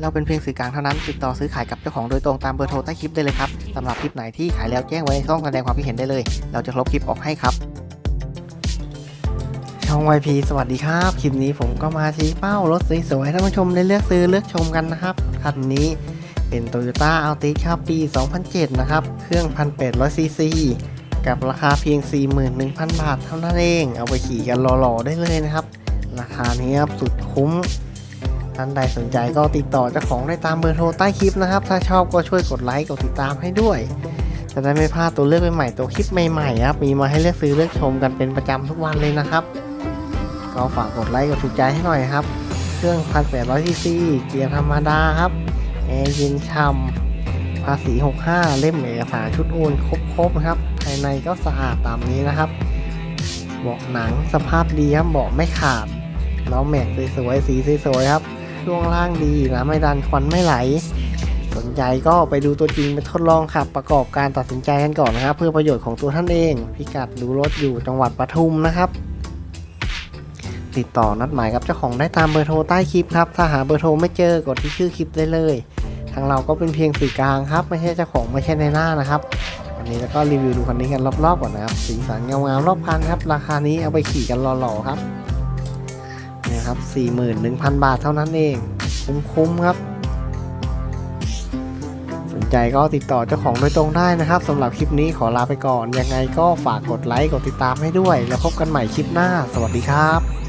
เราเป็นเพียงสื่อกลางเท่านั้น ติดต่อซื้อขายกับเจ้าของโดยตรงตามเบอร์โทรใต้คลิปได้เลยครับสำหรับคลิปไหนที่ขายแล้วแจ้งไว้ในช่องแสดงความคิดเห็นได้เลย เราจะลบคลิปออกให้ครับ ช่อง YP สวัสดีครับ คลิปนี้ผมก็มาชี้เป้ารถสวยๆให้ท่านผู้ชมได้เลือกซื้อเลือกชมกันนะครับคันนี้เป็น Toyota Altis ครับปี 2007 นะครับ เครื่อง 1,800ซีซีกับราคาเพียง 41,000 บาทเท่านั้นเอง เอาไปขี่กันหล่อๆได้เลยนะครับ ราคานี้ครับสุดคุ้ม ท่านใดสนใจก็ติดต่อเจ้าของได้ตามเบอร์โทรใต้คลิปนะครับ ถ้าชอบก็ช่วยกดไลค์กดติดตามให้ด้วย จะได้ไม่พลาดตัวเลือกใหม่ๆตัวคลิปใหม่ๆครับมีมาให้เลือกซื้อเลือกชมกันเป็นประจำทุกวันเลยนะครับ ก็ฝากกดไลค์กดถูกใจให้หน่อยครับ เครื่อง 1,800ซีซีเกียร์ธรรมดาครับแอร์เย็นช่ำภาษี 65 เล่มเอกสารชุดโอนครบๆครับ ภายในก็สะอาดตามนี้นะครับเบาะหนังสภาพดีครับเบาะไม่ขาดล้อแม็กสวยๆสีสวยๆครับ ช่วงล่างดีนะไม่ดันควันไม่ไหล สนใจก็ไปดูตัวจริงไปทดลองขับประกอบการตัดสินใจกันก่อนนะครับ เพื่อประโยชน์ของตัวท่านเอง พิกัดดูรถอยู่จังหวัดปทุมนะครับ ติดต่อนัดหมายกับเจ้าของได้ตามเบอร์โทรใต้คลิปครับ ถ้าหาเบอร์โทรไม่เจอกดที่ชื่อคลิปได้เลย ทางเราก็เป็นเพียงสื่อกลางครับ ไม่ใช่เจ้าของไม่ใช่ในหน้านะครับวันนี้แล้วก็รีวิวดูคันนี้กันรอบๆก่อนนะครับ สีสันเงาๆรอบคันครับ ราคานี้เอาไปขี่กันหล่อๆครับ นะครับ 41,000 บาทเท่านั้นเอง คุ้มๆครับ สนใจก็ติดต่อเจ้าของโดยตรงได้นะครับสำหรับคลิปนี้ขอลาไปก่อน ยังไงก็ฝากกดไลค์กดติดตามให้ด้วย แล้วพบกันใหม่คลิปหน้า สวัสดีครับ